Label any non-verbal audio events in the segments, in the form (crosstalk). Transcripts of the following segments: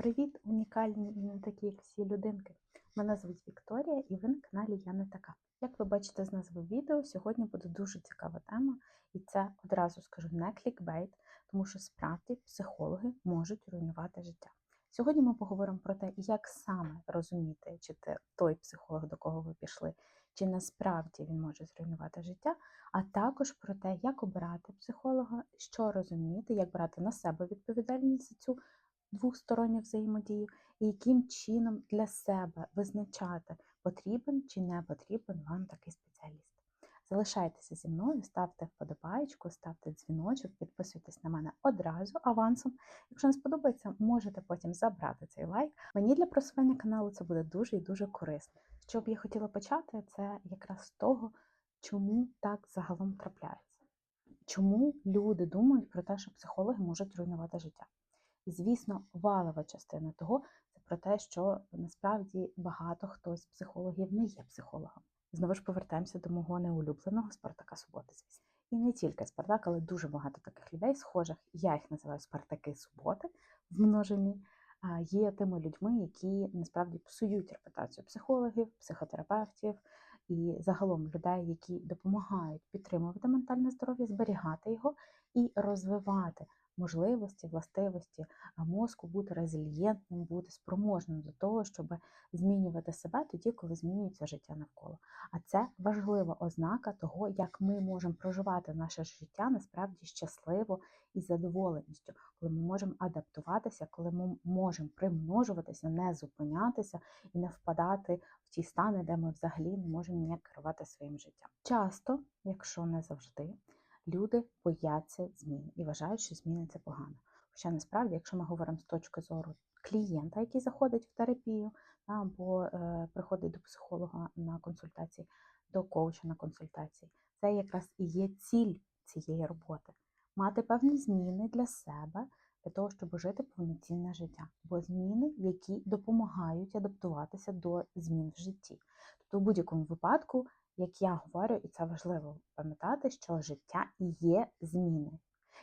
Привіт, унікальні і не такі, як всі людинки. Мене звуть Вікторія і ви на каналі Я не така. Як ви бачите з назви відео, сьогодні буде дуже цікава тема, і це одразу скажу не клікбейт, тому що справді психологи можуть руйнувати життя. Сьогодні ми поговоримо про те, як саме розуміти, чи те той психолог, до кого ви пішли, чи насправді він може зруйнувати життя, а також про те, як обирати психолога, що розуміти, як брати на себе відповідальність за цю двосторонню взаємодію, і яким чином для себе визначати, потрібен чи не потрібен вам такий спеціаліст. Залишайтеся зі мною, ставте вподобайку, ставте дзвіночок, підписуйтесь на мене одразу авансом. Якщо не сподобається, можете потім забрати цей лайк. Мені для просування каналу це буде дуже і дуже корисно. Що б я хотіла почати, це якраз з того, чому так загалом трапляється. Чому люди думають про те, що психологи можуть руйнувати життя? Звісно, валова частина того це про те, що насправді багато хто з психологів не є психологом. Знову ж повертаємося до мого неулюбленого Спартака Суботи, звісно. І не тільки Спартак, але дуже багато таких людей, схожих, я їх називаю Спартаки Суботи в множині, є тими людьми, які насправді псують репутацію психологів, психотерапевтів і загалом людей, які допомагають підтримувати ментальне здоров'я, зберігати його і розвивати можливості, властивості мозку бути резильєнтним, бути спроможним до того, щоб змінювати себе тоді, коли змінюється життя навколо. А це важлива ознака того, як ми можемо проживати наше життя насправді щасливо і задоволеністю, коли ми можемо адаптуватися, коли ми можемо примножуватися, не зупинятися і не впадати в ті стани, де ми взагалі не можемо ніяк керувати своїм життям. Часто, якщо не завжди, люди бояться змін і вважають, що зміни це погано. Хоча насправді, якщо ми говоримо з точки зору клієнта, який заходить в терапію, або е, приходить до психолога на консультації, до коуча на консультації, це якраз і є ціль цієї роботи мати певні зміни для себе, для того, щоб жити повноцінне життя, бо зміни, які допомагають адаптуватися до змін в житті. Тобто, у будь-якому випадку як я говорю, і це важливо пам'ятати, що життя і є зміни.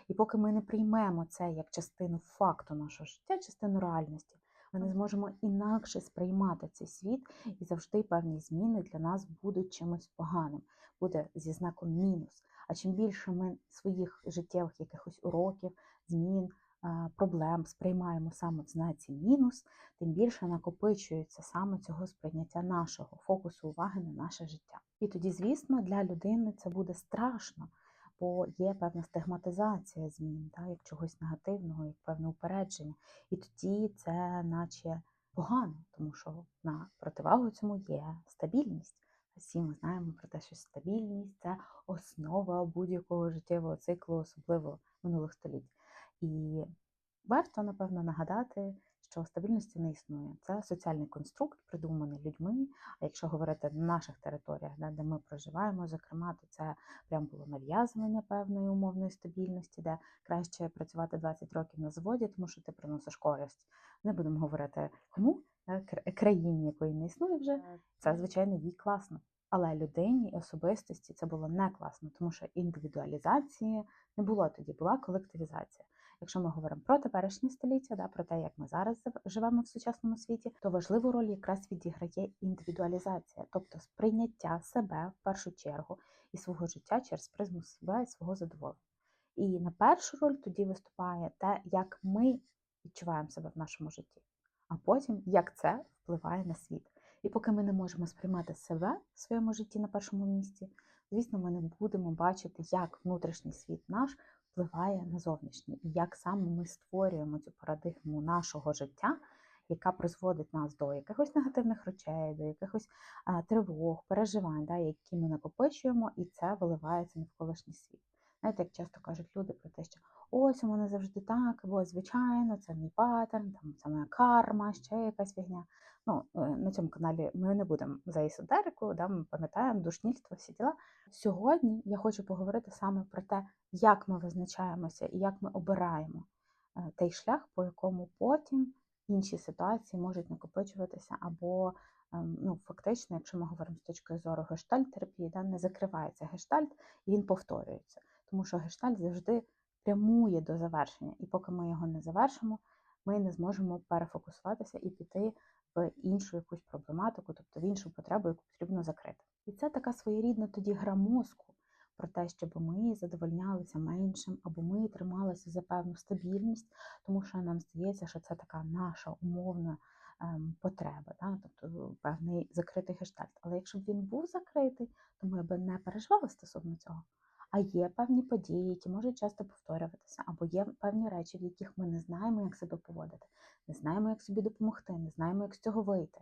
І поки ми не приймемо це як частину факту нашого життя, частину реальності, ми не зможемо інакше сприймати цей світ, і завжди певні зміни для нас будуть чимось поганим, буде зі знаком мінус. А чим більше ми своїх життєвих якихось уроків, змін, проблем сприймаємо саме в знаці мінус, тим більше накопичується саме цього сприйняття нашого фокусу уваги на наше життя. І тоді, звісно, для людини це буде страшно, бо є певна стигматизація змін, так, як чогось негативного, як певне упередження. І тоді це наче погано, тому що на противагу цьому є стабільність. Всі ми знаємо про те, що стабільність це основа будь-якого життєвого циклу, особливо минулих століть. І варто, напевно, нагадати, що стабільності не існує. Це соціальний конструкт, придуманий людьми. А якщо говорити на наших територіях, де ми проживаємо, зокрема, то це прям було нав'язування певної умовної стабільності, де краще працювати 20 років на заводі, тому що ти приносиш користь. Не будемо говорити кому країні, якої не існує вже. Це звичайно їй класно. Але людині і особистості це було не класно, тому що індивідуалізації не було тоді, була колективізація. Якщо ми говоримо про теперішнє століття, да, про те, як ми зараз живемо в сучасному світі, то важливу роль якраз відіграє індивідуалізація, тобто сприйняття себе в першу чергу і свого життя через призму себе і свого задоволення. І на першу роль тоді виступає те, як ми відчуваємо себе в нашому житті, а потім як це впливає на світ. І поки ми не можемо сприймати себе в своєму житті на першому місці, звісно, ми не будемо бачити, як внутрішній світ наш впливає на зовнішнє, і як саме ми створюємо цю парадигму нашого життя, яка призводить нас до якихось негативних речей, до якихось а, тривог, переживань, да, які ми накопичуємо, і це виливається навколишній світ. Знаєте, як часто кажуть люди про те, що ось у мене завжди так, бо звичайно, це мій паттерн, там це моя карма, ще якась фігня. Ну, е, На цьому каналі ми не будемо за есотерику, да, ми пам'ятаємо душнільство, всі діла. Сьогодні я хочу поговорити саме про те, як ми визначаємося і як ми обираємо е, той шлях, по якому потім інші ситуації можуть накопичуватися, або ем, ну, фактично, якщо ми говоримо з точки зору гештальт-терапії, да, не закривається гештальт і він повторюється. Тому що гештальт завжди прямує до завершення, і поки ми його не завершимо, ми не зможемо перефокусуватися і піти в іншу якусь проблематику, тобто в іншу потребу, яку потрібно закрити. І це така своєрідна тоді гра мозку про те, щоб ми задовольнялися меншим, або ми трималися за певну стабільність, тому що нам здається, що це така наша умовна ем, потреба, да? тобто певний закритий гештальт. Але якщо б він був закритий, то ми б не переживали стосовно цього. А є певні події, які можуть часто повторюватися, або є певні речі, в яких ми не знаємо, як себе поводити, не знаємо, як собі допомогти, не знаємо, як з цього вийти.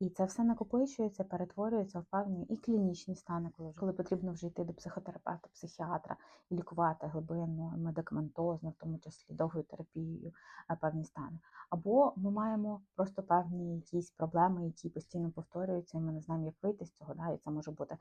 І це все накопичується, перетворюється в певні і клінічні стани, коли коли потрібно вже йти до психотерапевта, психіатра і лікувати глибинно, медикаментозно, в тому числі довгою терапією, певні стани. Або ми маємо просто певні якісь проблеми, які постійно повторюються, і ми не знаємо, як вийти з цього. Да? І це може бути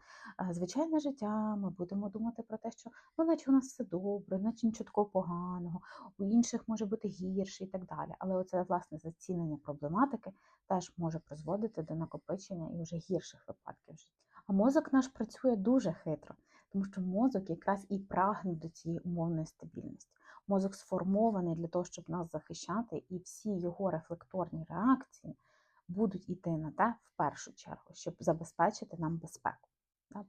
звичайне життя. Ми будемо думати про те, що ну, наче у нас все добре, наче нічого такого поганого, у інших може бути гірше і так далі. Але оце власне зацінення проблематики теж може призводити до накопичення і вже гірших випадків в житті. А мозок наш працює дуже хитро, тому що мозок якраз і прагне до цієї умовної стабільності. Мозок сформований для того, щоб нас захищати, і всі його рефлекторні реакції будуть йти на те в першу чергу, щоб забезпечити нам безпеку.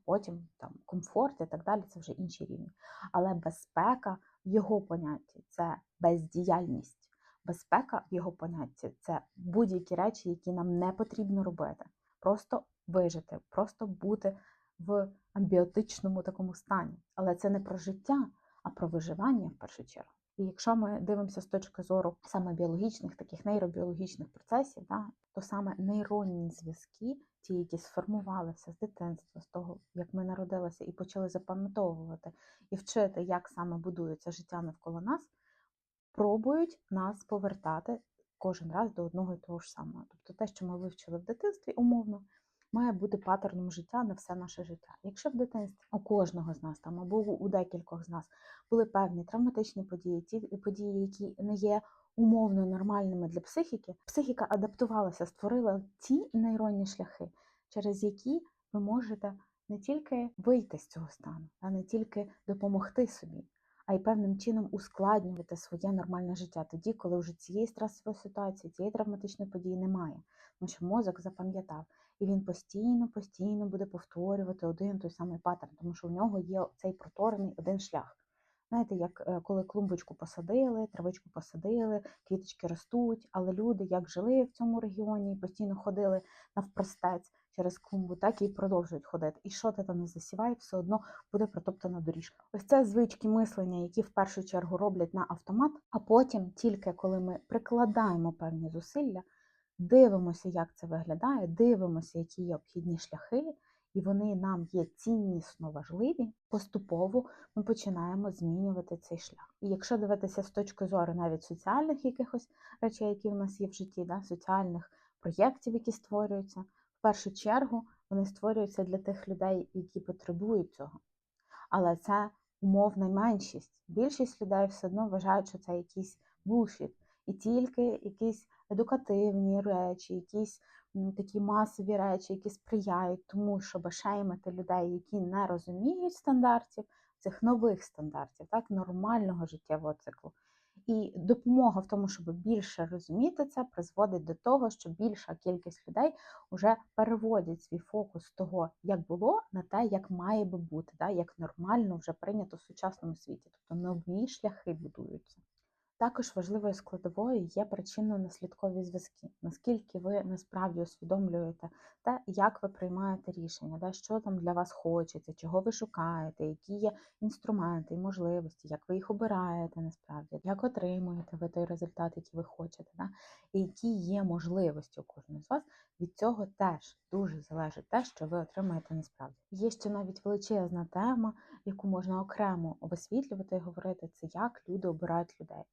Потім там комфорт і так далі це вже інші рівні. Але безпека в його понятті це бездіяльність. Безпека в його понятті це будь-які речі, які нам не потрібно робити. Просто вижити, просто бути в амбіотичному такому стані. Але це не про життя, а про виживання в першу чергу. І якщо ми дивимося з точки зору саме біологічних, таких нейробіологічних процесів, да, то саме нейронні зв'язки, ті, які сформувалися з дитинства, з того, як ми народилися і почали запам'ятовувати і вчити, як саме будується життя навколо нас, пробують нас повертати кожен раз до одного і того ж самого. Тобто те, що ми вивчили в дитинстві, умовно, має бути паттерном життя на все наше життя. Якщо в дитинстві у кожного з нас там або у декількох з нас були певні травматичні події, ті події, які не є умовно нормальними для психіки, психіка адаптувалася, створила ті нейронні шляхи, через які ви можете не тільки вийти з цього стану, а не тільки допомогти собі а й певним чином ускладнювати своє нормальне життя тоді, коли вже цієї стресової ситуації, цієї травматичної події немає. Тому що мозок запам'ятав, і він постійно, постійно буде повторювати один той самий паттерн, тому що в нього є цей проторений один шлях. Знаєте, як е, коли клумбочку посадили, травичку посадили, квіточки ростуть, але люди як жили в цьому регіоні, постійно ходили навпростець через клумбу, так і продовжують ходити. І що ти там не засівай, все одно буде протоптана доріжка. Ось це звички мислення, які в першу чергу роблять на автомат, а потім, тільки коли ми прикладаємо певні зусилля, дивимося, як це виглядає, дивимося, які є обхідні шляхи. І вони нам є ціннісно важливі, поступово ми починаємо змінювати цей шлях. І якщо дивитися з точки зору навіть соціальних якихось речей, які в нас є в житті, да, соціальних проєктів, які створюються, першу чергу вони створюються для тих людей, які потребують цього. Але це умовна меншість. Більшість людей все одно вважають, що це якийсь булшіт. І тільки якісь едукативні речі, якісь такі масові речі, які сприяють тому, щоб шеймити людей, які не розуміють стандартів, цих нових стандартів, так, нормального життєвого циклу. І допомога в тому, щоб більше розуміти це, призводить до того, що більша кількість людей вже переводять свій фокус з того, як було, на те, як має би бути, да, як нормально вже прийнято в сучасному світі. Тобто нові шляхи будуються. Також важливою складовою є причинно-наслідкові зв'язки, наскільки ви насправді усвідомлюєте те, як ви приймаєте рішення, да, що там для вас хочеться, чого ви шукаєте, які є інструменти і можливості, як ви їх обираєте насправді, як отримуєте ви той результат, який ви хочете, да, і які є можливості у кожного з вас. Від цього теж дуже залежить те, що ви отримаєте насправді. Є ще навіть величезна тема, яку можна окремо висвітлювати і говорити, це як люди обирають людей.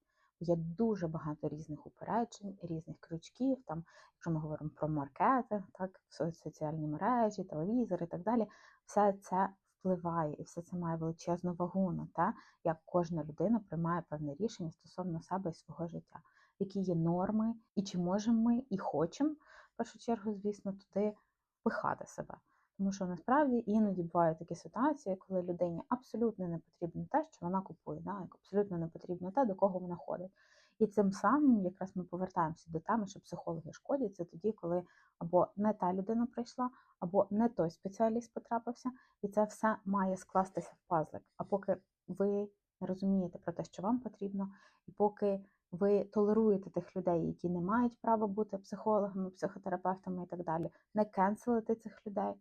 Є дуже багато різних упереджень, різних крючків. Там, якщо ми говоримо про маркетинг, так, соціальні мережі, телевізор і так далі, все це впливає і все це має величезну вагу на те, як кожна людина приймає певне рішення стосовно себе і свого життя, які є норми, і чи можемо ми і хочемо в першу чергу, звісно, туди впихати себе. Тому що насправді іноді бувають такі ситуації, коли людині абсолютно не потрібно те, що вона купує, да? абсолютно не потрібно те, до кого вона ходить. І цим самим якраз ми повертаємося до теми, що психологи шкодять, це тоді, коли або не та людина прийшла, або не той спеціаліст потрапився, і це все має скластися в пазлик. А поки ви не розумієте про те, що вам потрібно, і поки ви толеруєте тих людей, які не мають права бути психологами, психотерапевтами і так далі, не кенселите цих людей.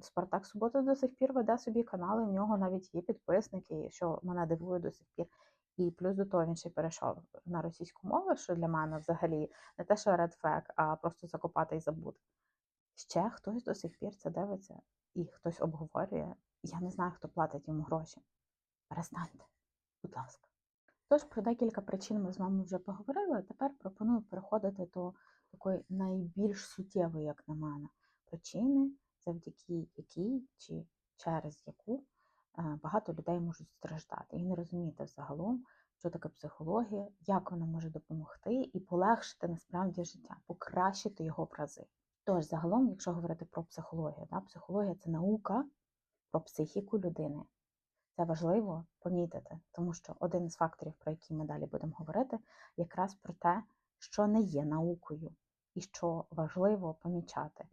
Спартак Субота до сих пір веде собі канали, в нього навіть є підписники, що мене дивує до сих пір. І плюс до того він ще перейшов на російську мову, що для мене взагалі не те, що red flag, а просто закопати і забути. Ще хтось до сих пір це дивиться і хтось обговорює. Я не знаю, хто платить йому гроші. Перестаньте, будь ласка. Тож про декілька причин ми з вами вже поговорили. Тепер пропоную переходити до такої найбільш суттєвої, як на мене, причини, завдяки якій чи через яку е, багато людей можуть страждати і не розуміти взагалом, що таке психологія, як вона може допомогти і полегшити насправді життя, покращити його в рази. Тож, загалом, якщо говорити про психологію, да, психологія це наука про психіку людини. Це важливо помітити, тому що один із факторів, про які ми далі будемо говорити, якраз про те, що не є наукою, і що важливо помічати,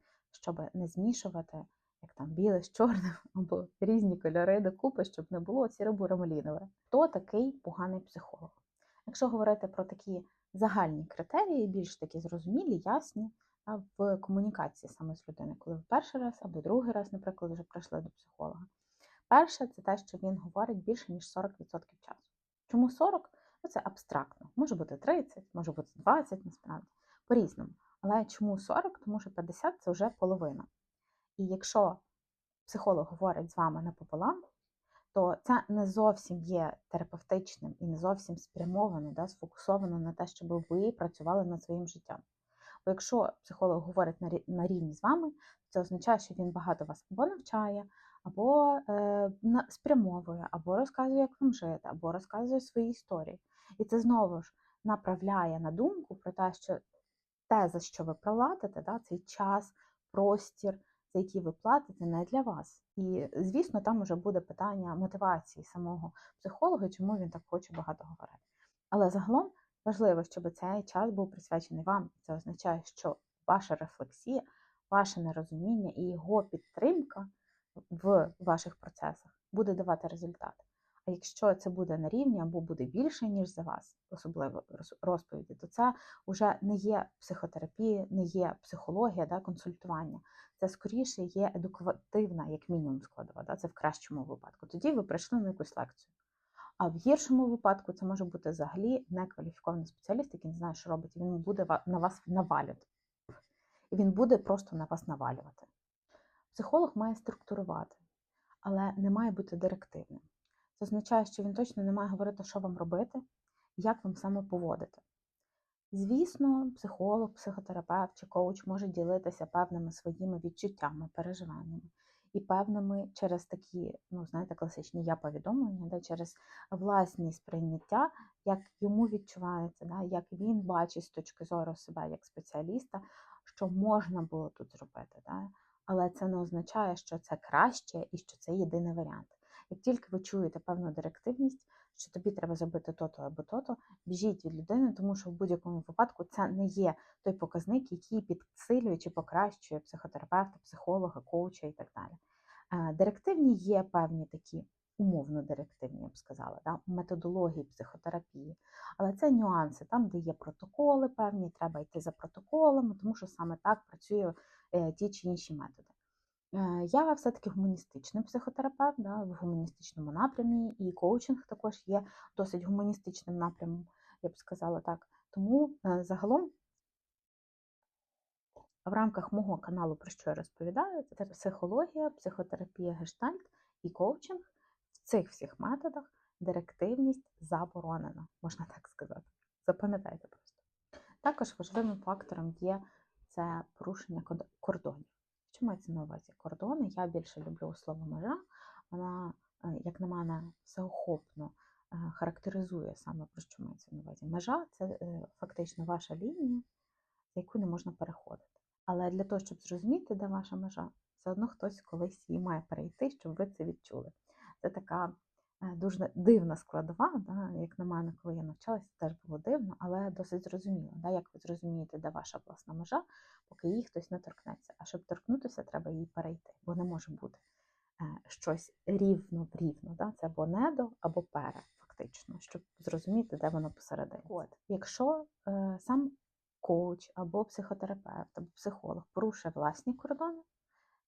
щоб не змішувати як там біле з чорним (laughs) або різні кольори докупи, щоб не було сіро-буро-малінове. Хто такий поганий психолог? Якщо говорити про такі загальні критерії, більш такі зрозумілі, ясні в комунікації саме з людиною, коли ви перший раз або другий раз, наприклад, вже прийшли до психолога. Перше, це те, що він говорить більше, ніж 40% часу. Чому 40? Ну, це абстрактно. Може бути 30, може бути 20, насправді, по-різному. Але чому 40? Тому що 50 це вже половина. І якщо психолог говорить з вами напополам, то це не зовсім є терапевтичним і не зовсім спрямовано, да, сфокусовано на те, щоб ви працювали над своїм життям. Бо якщо психолог говорить на рівні з вами, це означає, що він багато вас або навчає, або е, спрямовує, або розказує, як вам жити, або розказує свої історії. І це знову ж направляє на думку про те, що те, за що ви платите, да, цей час, простір, за який ви платите, не для вас. І, звісно, там вже буде питання мотивації самого психолога, чому він так хоче багато говорити. Але загалом важливо, щоб цей час був присвячений вам. Це означає, що ваша рефлексія, ваше нерозуміння і його підтримка в ваших процесах буде давати результат. Якщо це буде на рівні або буде більше, ніж за вас, особливо розповіді, то це вже не є психотерапія, не є психологія, да, консультування. Це скоріше є едукативна, як мінімум, складова. Да, Це в кращому випадку. Тоді ви прийшли на якусь лекцію. А в гіршому випадку це може бути взагалі некваліфікований спеціаліст, який не знає, що робить, він буде на вас навалювати. І він буде просто на вас навалювати. Психолог має структурувати, але не має бути директивним. Це означає, що він точно не має говорити, що вам робити, як вам саме поводити. Звісно, психолог, психотерапевт чи коуч може ділитися певними своїми відчуттями, переживаннями і певними через такі, ну, знаєте, класичні я повідомлення, да, через власні сприйняття, як йому відчувається, да, як він бачить з точки зору себе як спеціаліста, що можна було тут зробити. Да але це не означає, що це краще і що це єдиний варіант. Як тільки ви чуєте певну директивність, що тобі треба зробити то-то або то-то, біжіть від людини, тому що в будь-якому випадку це не є той показник, який підсилює чи покращує психотерапевта, психолога, коуча і так далі. Е, директивні є певні такі. Умовно директивні, я б сказала, да? методології психотерапії. Але це нюанси, там, де є протоколи певні, треба йти за протоколами, тому що саме так працює Е, ті чи інші методи. Е, я все-таки гуманістичний психотерапевт да, в гуманістичному напрямі, і коучинг також є досить гуманістичним напрямом, я б сказала так. Тому е, загалом в рамках мого каналу, про що я розповідаю, це психологія, психотерапія, гештальт і коучинг. В цих всіх методах директивність заборонена, можна так сказати. Запам'ятайте просто. Також важливим фактором є це порушення кордонів. Що мається на увазі? Кордони? Я більше люблю слово межа. Вона, е, як на мене, всеохопно е, характеризує саме про що мається на увазі. Межа це е, фактично ваша лінія, за яку не можна переходити. Але для того, щоб зрозуміти, де ваша межа, все одно хтось колись її має перейти, щоб ви це відчули. Це така дуже дивна складова. Да? Як на мене, коли я навчалася, теж було дивно, але досить зрозуміло. Да? Як ви зрозумієте, де ваша власна межа, поки її хтось не торкнеться. А щоб торкнутися, треба її перейти, бо не може бути е, щось рівно в рівно. Да? Це або недо, або пере, фактично, щоб зрозуміти, де воно посередині. От, якщо е, сам коуч або психотерапевт, або психолог порушує власні кордони,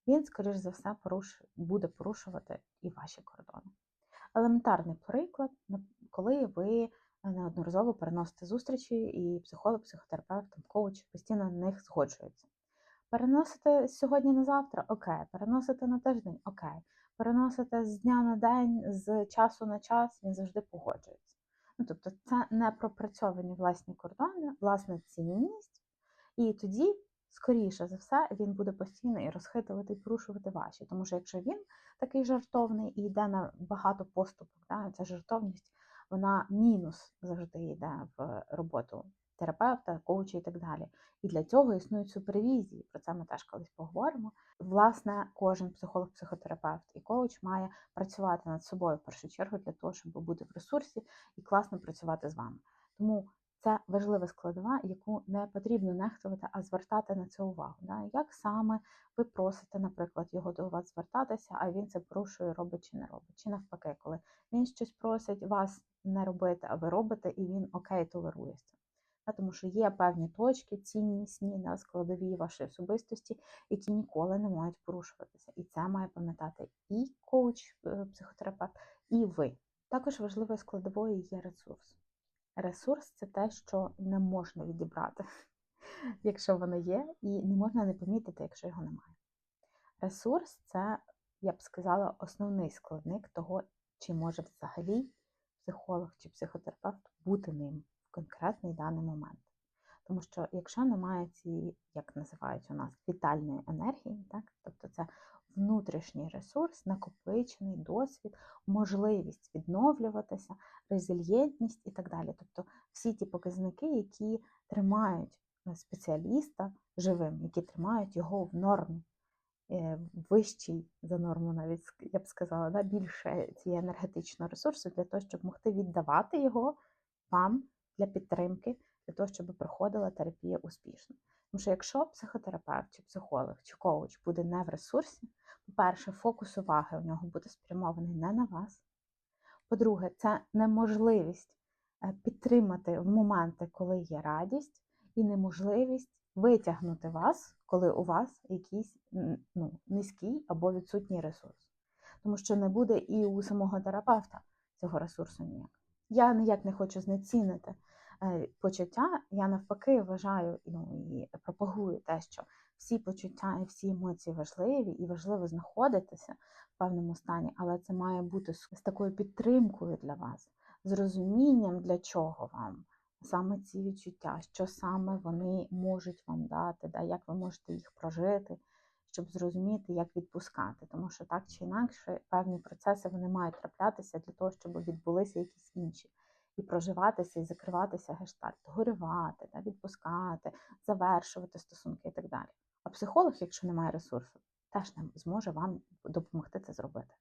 він, скоріш за все, поруш... буде порушувати і ваші кордони. Елементарний приклад, коли ви неодноразово переносите зустрічі, і психолог, психотерапевт, коуч постійно на них згоджуються. Переносите з сьогодні на завтра? Окей, переносите на тиждень? Окей, переносите з дня на день, з часу на час, він завжди погоджується. Ну, тобто це не пропрацьовані власні кордони, власна цінність, і тоді, скоріше за все, він буде постійно і розхитувати, і порушувати ваші. Тому що якщо він такий жартовний і йде на багато поступок, да, ця жартовність, вона мінус завжди йде в роботу терапевта, коуча і так далі. І для цього існують супервізії. Про це ми теж колись поговоримо. Власне, кожен психолог, психотерапевт і коуч має працювати над собою в першу чергу для того, щоб бути в ресурсі і класно працювати з вами. Тому це важлива складова, яку не потрібно нехтувати, а звертати на це увагу. Да? Як саме ви просите, наприклад, його до вас звертатися, а він це порушує, робить чи не робить. Чи навпаки, коли він щось просить вас не робити, а ви робите, і він окей толерує це. Да, Тому що є певні точки, ціннісні да, складові вашої особистості, які ніколи не мають порушуватися. І це має пам'ятати і коуч, е, психотерапевт, і ви. Також важливою складовою є ресурс. Ресурс це те, що не можна відібрати, (laughs) якщо воно є, і не можна не помітити, якщо його немає. Ресурс це, я б сказала, основний складник того, чи може взагалі психолог чи психотерапевт бути ним в конкретний даний момент. Тому що якщо немає цієї, як називають у нас, вітальної енергії, так, тобто це внутрішній ресурс, накопичений досвід, можливість відновлюватися, резильєнтність і так далі. Тобто всі ті показники, які тримають е, спеціаліста живим, які тримають його в нормі, е, вищій за норму, навіть я б сказала, да, більше цієї енергетичного ресурсу для того, щоб могти віддавати його вам для підтримки, для того, щоб проходила терапія успішно. Тому що якщо психотерапевт, чи психолог, чи коуч буде не в ресурсі, по-перше, фокус уваги у нього буде спрямований не на вас. По-друге, це неможливість е, підтримати в моменти, коли є радість, і неможливість витягнути вас, коли у вас якийсь ну, низький або відсутній ресурс. Тому що не буде і у самого терапевта цього ресурсу ніяк. Я ніяк не хочу знецінити почуття. Я навпаки вважаю ну, і пропагую те, що всі почуття і всі емоції важливі, і важливо знаходитися в певному стані, але це має бути з з такою підтримкою для вас, з розумінням, для чого вам саме ці відчуття, що саме вони можуть вам дати, да, як ви можете їх прожити, щоб зрозуміти, як відпускати. Тому що так чи інакше певні процеси вони мають траплятися для того, щоб відбулися якісь інші. І проживатися, і закриватися гештальт, горювати, да, відпускати, завершувати стосунки і так далі. А психолог, якщо не має ресурсу, теж не зможе вам допомогти це зробити.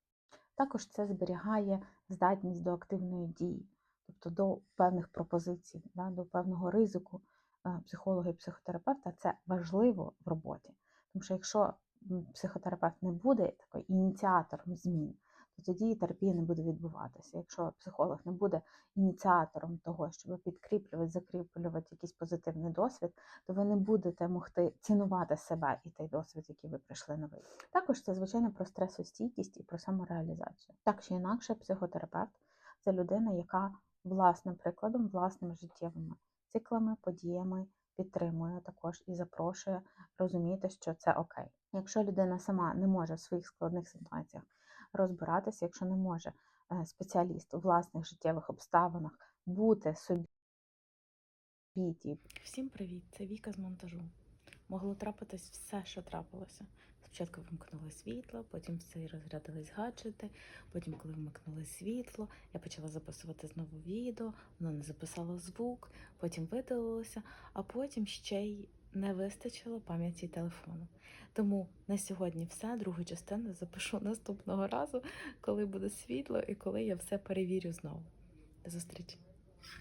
Також це зберігає здатність до активної дії, тобто до певних пропозицій, да, до певного ризику е, психолога і психотерапевта. Це важливо в роботі. Тому що якщо психотерапевт не буде такий ініціатором змін, тоді терапія не буде відбуватися. Якщо психолог не буде ініціатором того, щоб підкріплювати, закріплювати якийсь позитивний досвід, то ви не будете могти цінувати себе і той досвід, який ви прийшли новий. Також це звичайно про стресостійкість і про самореалізацію. Так чи інакше, психотерапевт це людина, яка власним прикладом, власними життєвими циклами, подіями підтримує також і запрошує розуміти, що це окей. Якщо людина сама не може в своїх складних ситуаціях розбиратися, якщо не може е, спеціаліст у власних життєвих обставинах бути собі Всім привіт! Це Віка з монтажу. Могло трапитись все, що трапилося. Спочатку вимкнули світло, потім все розрядились гаджети. Потім, коли вмикнули світло, я почала записувати знову відео, воно не записало звук, потім видалилося, а потім ще й не вистачило пам'яті телефону. Тому на сьогодні все. Другу частину запишу (laughs) наступного разу, коли буде світло і коли я все перевірю знову. До зустрічі!